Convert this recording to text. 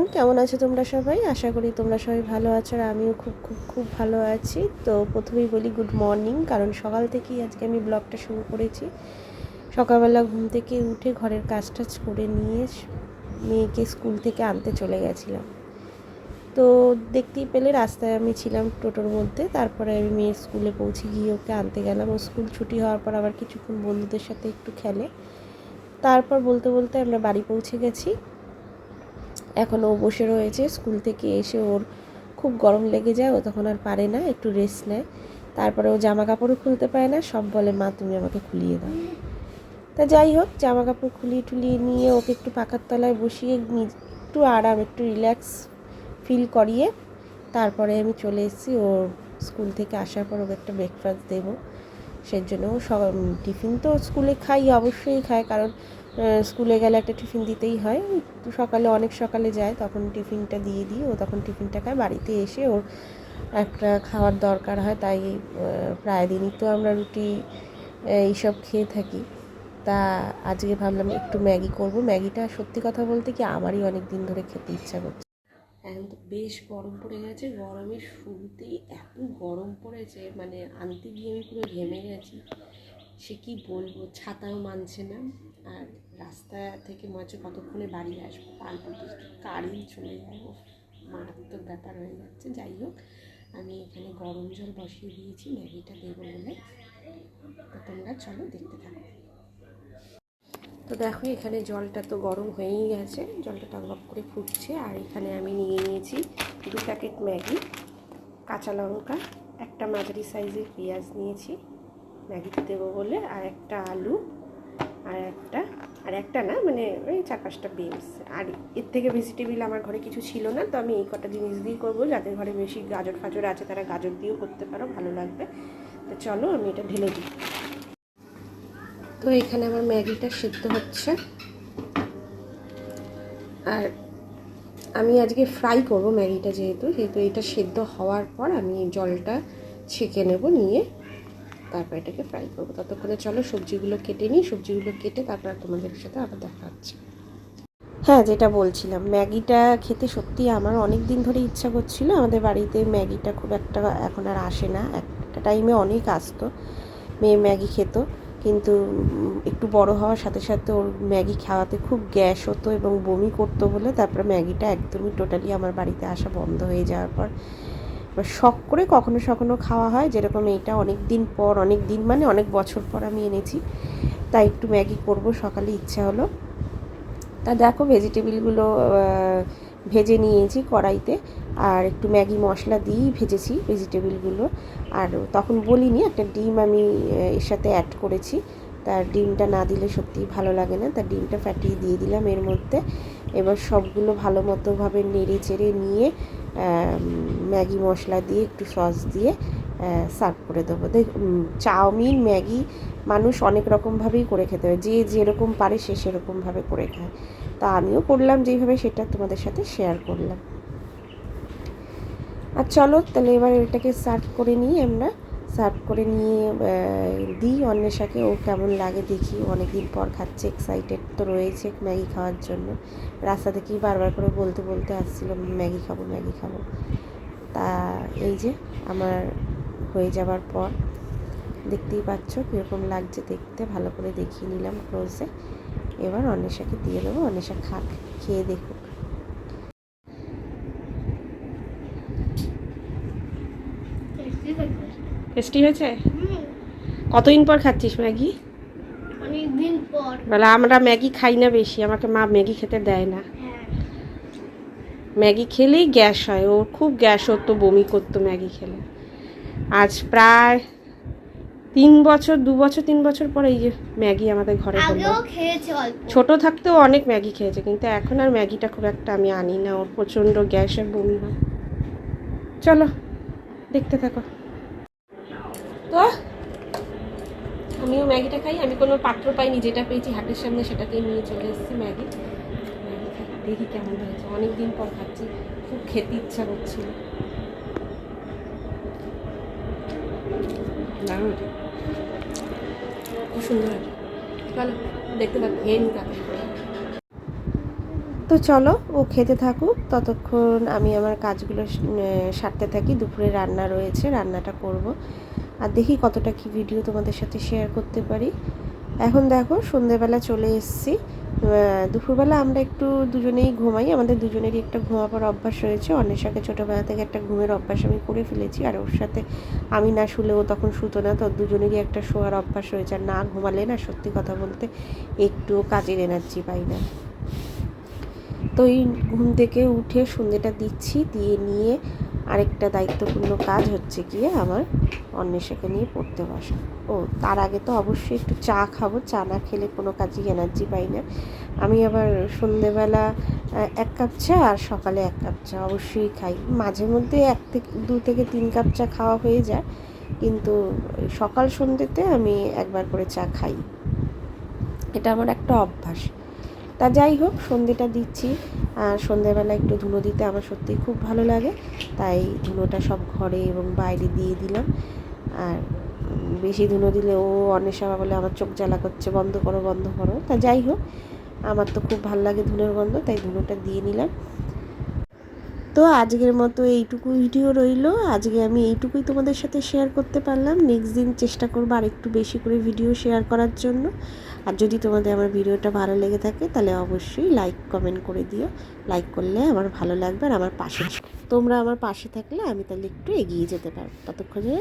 Everyone, কেমন আছো তোমরা সবাই? আশা করি তোমরা সবাই ভালো আছো আর আমিও খুব খুব খুব ভালো আছি। তো প্রথমেই বলি গুড মর্নিং কারণ সকাল থেকেই আজকে আমি ব্লগটা শুরু করেছি। সকালবেলা ঘুম থেকে উঠে ঘরের কাজ টাজ করে নিয়ে মেয়েকে স্কুল থেকে আনতে চলে গেছিলাম। তো দেখতেই পেলে রাস্তায় আমি ছিলাম টোটোর মধ্যে, তারপরে আমি মেয়ের স্কুলে পৌঁছে গিয়ে ওকে আনতে গেলাম। ও স্কুল ছুটি হওয়ার পর আবার কিছুক্ষণ বন্ধুদের সাথে একটু খেলে। তারপর বলতে বলতে আমরা বাড়ি পৌঁছে গেছি। এখন ও বসে রয়েছে। স্কুল থেকে এসে ওর খুব গরম লেগে যায়, ও তখন আর পারে না, একটু রেস্ট নেয়। তারপরে ও জামা কাপড়ও খুলতে পারে না, সব বলে, মা, তুমি আমাকে খুলিয়ে দাও। তা যাই হোক জামা কাপড় খুলিয়ে টুলিয়ে নিয়ে ওকে একটু পাখার তলায় বসিয়ে একটু আরাম, একটু রিল্যাক্স ফিল করিয়ে তারপরে আমি চলে এসেছি। ওর স্কুল থেকে আসার পর ওকে একটা ব্রেকফাস্ট দেবো। সেই জন্য সব টিফিন তো স্কুলে খাই, অবশ্যই খায় কারণ স্কুলে গেলে একটা টিফিন দিতেই হয়। সকালে, অনেক সকালে যায়, তখন টিফিনটা দিয়ে দিই, ও তখন টিফিনটা খায়। বাড়িতে এসে ওর একটা খাওয়ার দরকার হয়, তাই প্রায় দিনই তো আমরা রুটি এইসব খেয়ে থাকি। তা আজকে ভাবলাম একটু ম্যাগি করব। ম্যাগিটা সত্যি কথা বলতে কি, আমারই অনেক দিন ধরে খেতে ইচ্ছা করছে। এখন তো বেশ গরম পড়ে গেছে গরমের শুরুতেই এত গরম পড়েছে মানে আনতে গিয়ে আমি পুরো ঘেমে গেছি। সে কি বলব, ছাতাও মানছে না। আর রাস্তা থেকে মনে কতক্ষণে বাড়ি আসব তারপর মধ্যে কারেন্ট চলে ও মারাত্মক ব্যাপার হয়ে যাচ্ছে। যাই হোক, আমি এখানে গরম জল বসিয়ে দিয়েছি, ম্যাগিটা দেবো বলে। তো তোমরা চলো দেখতে থাকো। তো দেখো, এখানে জলটা তো গরম হয়েই গেছে। জলটা টকবক করে ফুটছে। আর এখানে আমি নিয়ে নিয়েছি দু প্যাকেট ম্যাগি, কাঁচা লঙ্কা, একটা মাঝারি সাইজের পেঁয়াজ নিয়েছি ম্যাগিতে দেবো বলে, আর একটা আলু, আর একটা আর একটা না মানে ওই চার পাঁচটা বিনস। আর এর থেকে ভেজিটেবিল আমার ঘরে কিছু ছিল না, তো আমি এই কটা জিনিস দিয়েই করব যাদের ঘরে বেশি গাজর ফাজর আছে, তারা গাজর দিয়েও করতে পারো, ভালো লাগবে। তো চলো, আমি এটা ঢেলে দিই। তো এখানে আমার ম্যাগিটা সিদ্ধ হচ্ছে। আর আমি আজকে ফ্রাই করব ম্যাগিটা যেহেতু সেহেতু এটা সেদ্ধ হওয়ার পর আমি জলটা ছেঁকে নেব নিয়ে, তারপর এটাকে ফ্রাই করব। ততক্ষণে চলো সবজিগুলো কেটে নিই। সবজিগুলো কেটে তারপর তোমাদের সাথে আবার দেখা হচ্ছে। হ্যাঁ যেটা বলছিলাম, ম্যাগিটা খেতে সত্যি আমার অনেক দিন ধরে ইচ্ছা করছিল। আমাদের বাড়িতে ম্যাগিটা খুব একটা এখন আর আসে না। একটা টাইমে অনেক আসতো। মেয়ে ম্যাগি খেত। কিন্তু একটু বড় হওয়ার সাথে সাথে ওর ম্যাগি খাওয়াতে খুব গ্যাস হতো এবং বমি করতো বলে তারপরে ম্যাগিটা একদমই টোটালি আমার বাড়িতে আসা বন্ধ হয়ে যাওয়ার পর এবার শখ করে কখনো সখনো খাওয়া হয়, যেরকম এইটা অনেক দিন পর, অনেক দিন মানে অনেক বছর পর আমি এনেছি। তাই একটু ম্যাগি করব, সকালে ইচ্ছা হলো। তা দেখো ভেজিটেবিলগুলো ভেজে নিয়েছি কড়াইতে। আর একটু ম্যাগি মশলা দিয়েই ভেজেছি ভেজিটেবিলগুলো। আর তখন বলিনি, একটা ডিম আমি এর সাথে অ্যাড করেছি। তার ডিমটা না দিলে সত্যিই ভালো লাগে না। তার ডিমটা ফাটিয়ে দিয়ে দিলাম এর মধ্যে। এবার সবগুলো ভালো মতোভাবে নেড়ে চেড়ে নিয়ে ম্যাগি মশলা দিয়ে, একটু সস দিয়ে সার্ভ করে দেবো। দেখ চাউমিন, ম্যাগি মানুষ অনেক রকমভাবেই করে খেতে হয়। যে যেরকম পারে সে সেরকমভাবে করে খায়। তা আমিও করলাম যেইভাবে সেটা তোমাদের সাথে শেয়ার করলাম। আর চলো, তাহলে এবার এটাকে সার্ভ করে নিই আমরা। সার্ভ করে নিয়ে দিই অন্বেষাকে। ও কেমন লাগে দেখি। অনেক দিন পর খাচ্ছে এক্সাইটেড তো রয়েছে ম্যাগি খাওয়ার জন্য। রাস্তা থেকেই বারবার করে বলতে বলতে আসছিল, ম্যাগি খাব ম্যাগি খাব। তা এই যে, আমার হয়ে যাওয়ার পর দেখতেই পাচ্ছ কীরকম লাগছে দেখতে। ভালো করে দেখিয়ে নিলাম ক্লোজে এবার অন্বেষাকে দিয়ে দেবো। অন্বেষা খাক খেয়ে দেখুক। টেস্টি হয়েছে। কতদিন পর খাচ্ছিস ম্যাগি? অনেকদিন পর। বলে আমরা ম্যাগি খাই না বেশি। আমাকে মা ম্যাগি খেতে দেয় না। হ্যাঁ। ম্যাগি খেলেই গ্যাস হয়। ও খুব গ্যাস হতো বমি করতো ম্যাগি খেলে। আজ প্রায় তিন বছর দু বছর তিন বছর পরে এই যে ম্যাগি আমাদের ঘরে ছোট থাকতেও অনেক ম্যাগি খেয়েছে কিন্তু এখন আর ম্যাগিটা খুব একটা আমি আনি না ওর প্রচণ্ড গ্যাসের বমি হয়। চলো দেখতে থাকো। তো আমিও ম্যাগিটা খাই আমি কোনো পাত্র পাইনি যেটা পেয়েছি হাটের সামনে সেটাতেই নিয়ে চলে এসেছি ম্যাগি। ম্যাগি দেখি কেমন হয়েছে। অনেক দিন পর খাচ্ছি খুব খেতে ইচ্ছা করছিল। খুব সুন্দর। দেখতে খেয়ে তো চলো, ও খেতে থাকুক। ততক্ষণ আমি আমার কাজগুলো সারতে থাকি। দুপুরে রান্না রয়েছে, রান্নাটা করব। আর দেখি কতটা কি ভিডিও তোমাদের সাথে শেয়ার করতে পারি। এখন দেখো সন্ধেবেলা চলে এসেছি। দুপুরবেলা আমরা একটু দুজনেই ঘুমাই। আমাদের দুজনেরই একটা ঘুমাবার অভ্যাস রয়েছে। অন্বেষাকে ছোটোবেলা থেকে একটা ঘুমের অভ্যাস আমি করে ফেলেছি। আর ওর সাথে আমি না শুলেও তখন শুতো না, তো দুজনেরই একটা শোয়ার অভ্যাস রয়েছে। আর না ঘুমালে না সত্যি কথা বলতে একটুও কাজের এনার্জি পাই না। তো এই ঘুম থেকে উঠে সন্ধেটা দিচ্ছি। দিয়ে নিয়ে আরেকটা দায়িত্বপূর্ণ কাজ হচ্ছে গিয়ে আমার অন্বেষাকে নিয়ে পড়তে বসা। ও, তার আগে তো অবশ্যই একটু চা খাব। চা না খেলে কোনো কাজেই এনার্জি পাই না। আমি আবার সন্ধেবেলা এক কাপ চা আর সকালে এক কাপ চা অবশ্যই খাই। মাঝে মধ্যে এক থেকে, দু থেকে তিন কাপ চা খাওয়া হয়ে যায়। কিন্তু সকাল সন্ধ্যেতে আমি একবার করে চা খাই। এটা আমার একটা অভ্যাস। তা যাই হোক, সন্ধেটা দিচ্ছি। আর সন্ধেবেলা একটু ধুনো দিতে আমার সত্যিই খুব ভালো লাগে। তাই ধুনোটা সব ঘরে এবং বাইরে দিয়ে দিলাম। আর বেশি ধুনো দিলে ও অনেশা বলে আমার চোখ জ্বালা করছে, বন্ধ করো বন্ধ করো। তা যাই হোক, আমার তো খুব ভালো লাগে ধুনোর গন্ধ, তাই ধুনোটা দিয়ে নিলাম। তো আজকের মতো এইটুকু ভিডিও রইল। আজকে আমি এইটুকুই তোমাদের সাথে শেয়ার করতে পারলাম। নেক্সট দিন চেষ্টা করব আর একটু বেশি করে ভিডিও শেয়ার করার জন্য। আর যদি তোমাদের আমার ভিডিওটা ভালো লেগে থাকে, তাহলে অবশ্যই লাইক কমেন্ট করে দিও। লাইক করলে আমার ভালো লাগবে আর আমার পাশে তোমরা আমার পাশে থাকলে আমি তাহলে একটু এগিয়ে যেতে পারব। ততক্ষণে